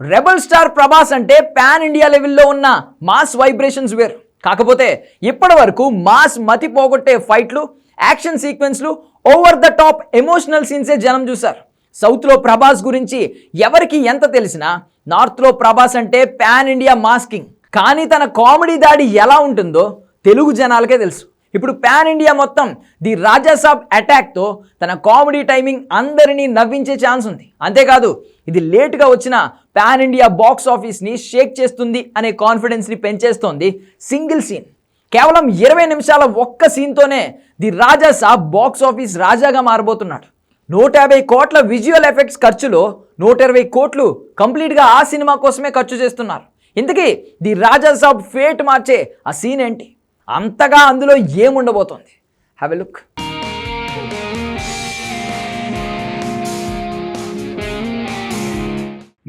Rebel star Prabhas అంటే pan India లెవెల్లో ఉన్న మాస్ వైబ్రేషన్స్ వేరు. కాకపోతే ఇప్పటి వరకు మాస్ మతి పోగొట్టే ఫైట్లు యాక్షన్ సీక్వెన్స్లు ఓవర్ ద టాప్ ఎమోషనల్ సీన్సే జనం చూశారు. సౌత్లో ప్రభాస్ గురించి ఎవరికి ఎంత తెలిసినా నార్త్లో ప్రభాస్ అంటే పాన్ ఇండియా మాస్కింగ్ కానీ తన కామెడీ దాడి ఎలా ఉంటుందో తెలుగు జనాలకే తెలుసు. ఇప్పుడు పాన్ ఇండియా మొత్తం ది రాజాసాబ్ అటాక్తో తన కామెడీ టైమింగ్ అందరినీ నవ్వించే ఛాన్స్ ఉంది. అంతేకాదు ఇది లేటుగా వచ్చిన పాన్ ఇండియా బాక్స్ ఆఫీస్ని షేక్ చేస్తుంది అనే కాన్ఫిడెన్స్ని పెంచేస్తోంది సింగిల్ సీన్. కేవలం ఇరవై నిమిషాల ఒక్క సీన్తోనే ది రాజాసాబ్ బాక్స్ ఆఫీస్ రాజాగా మారబోతున్నాడు. నూట యాభై కోట్ల విజువల్ ఎఫెక్ట్స్ ఖర్చులో నూట ఇరవై కోట్లు కంప్లీట్గా ఆ సినిమా కోసమే ఖర్చు చేస్తున్నారు. ఇంతకీ ది రాజాసాబ్ ఫేట్ మార్చే ఆ సీన్ ఏంటి? అంతగా అందులో ఏముండబోతోంది? హ్యావ్ ఎ లుక్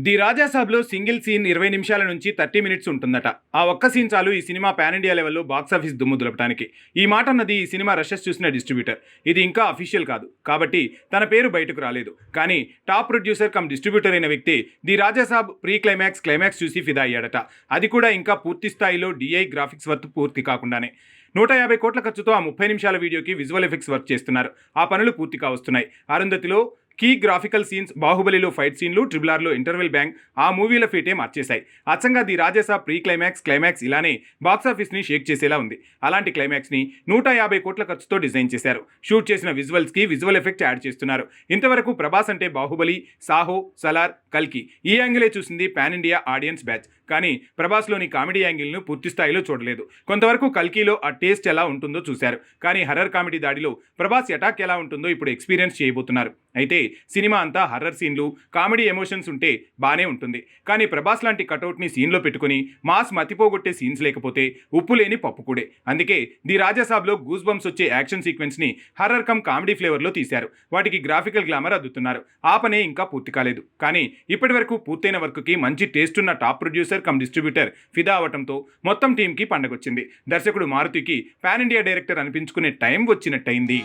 ది రాజాసాబ్లో సింగిల్ సీన్ ఇరవై నిమిషాల నుంచి థర్టీ మినిట్స్ ఉంటుందట. ఆ ఒక్క సీన్ చాలు ఈ సినిమా పాన్ ఇండియా లెవెల్లో బాక్సాఫీస్ దుమ్ము దులపడానికి ఈ మాట అన్నది ఈ సినిమా రషెస్ చూసిన డిస్ట్రిబ్యూటర్. ఇది ఇంకా అఫీషియల్ కాదు. కాబట్టి తన పేరు బయటకు రాలేదు. కానీ టాప్ ప్రొడ్యూసర్ కమ్ డిస్ట్రిబ్యూటర్ అయిన వ్యక్తి the Raja Saab pre climax climax చూసి ఫిదా అయ్యాడట. అది కూడా ఇంకా పూర్తి స్థాయిలో డిఐ గ్రాఫిక్స్ వర్త్ పూర్తి కాకుండానే. నూట యాభై కోట్ల ఖర్చుతో ఆ ముప్పై నిమిషాల వీడియోకి విజువల్ ఎఫెక్ట్స్ వర్క్ చేస్తున్నారు. ఆ పనులు పూర్తిగా వస్తున్నాయి. అరుంధతిలో కీ గ్రాఫికల్ సీన్స్ బాహుబలిలో ఫైట్ సీన్లు ట్రిబుల్ ఆర్లో ఇంటర్వెల్ బ్యాంక్ ఆ మూవీల ఫీటే మార్చేశాయి. అచ్చంగా the Raja Saab pre climax climax ఇలానే బాక్సాఫీస్ని షేక్ చేసేలా ఉంది. అలాంటి క్లైమాక్స్ని నూట యాభై కోట్ల ఖర్చుతో డిజైన్ చేశారు. షూట్ చేసిన విజువల్స్కి విజువల్ ఎఫెక్ట్ యాడ్ చేస్తున్నారు. ఇంతవరకు ప్రభాస్ అంటే బాహుబలి సాహో సలార్ కల్కి. ఈ యాంగిలే చూసింది పాన్ ఇండియా ఆడియన్స్ బ్యాచ్ కానీ ప్రభాస్లోని కామెడీ యాంగిల్ను పూర్తి స్థాయిలో చూడలేదు. కొంతవరకు కల్కీలో ఆ టేస్ట్ ఎలా ఉంటుందో చూశారు. కానీ హర్రర్ కామెడీ దాడిలో ప్రభాస్ అటాక్ ఎలా ఉంటుందో ఇప్పుడు ఎక్స్పీరియన్స్ చేయబోతున్నారు. అయితే సినిమా అంతా హర్రర్ సీన్లు కామెడీ ఎమోషన్స్ ఉంటే బాగానే ఉంటుంది. కానీ ప్రభాస్ లాంటి కటౌట్ని సీన్లో పెట్టుకుని మాస్ మతిపోగొట్టే సీన్స్ లేకపోతే ఉప్పు లేని పప్పుకూడే అందుకే ది రాజాసాబ్లో గూస్ బంప్స్ వచ్చే యాక్షన్ సీక్వెన్స్ని హర్రర్ కమ్ కామెడీ ఫ్లేవర్లో తీశారు. వాటికి గ్రాఫికల్ గ్లామర్ అద్దుతున్నారు. ఆ పనే ఇంకా పూర్తి కాలేదు. కానీ ఇప్పటి వరకు పూర్తయిన వర్క్కి మంచి టేస్ట్ ఉన్న టాప్ ప్రొడ్యూసర్ కమ్ డిస్ట్రిబ్యూటర్ ఫిదా అవటంతో మొత్తం టీంకి పండగొచ్చింది. దర్శకుడు మారుతికి పాన్ ఇండియా డైరెక్టర్ అనిపించుకునే టైం వచ్చినట్టయింది.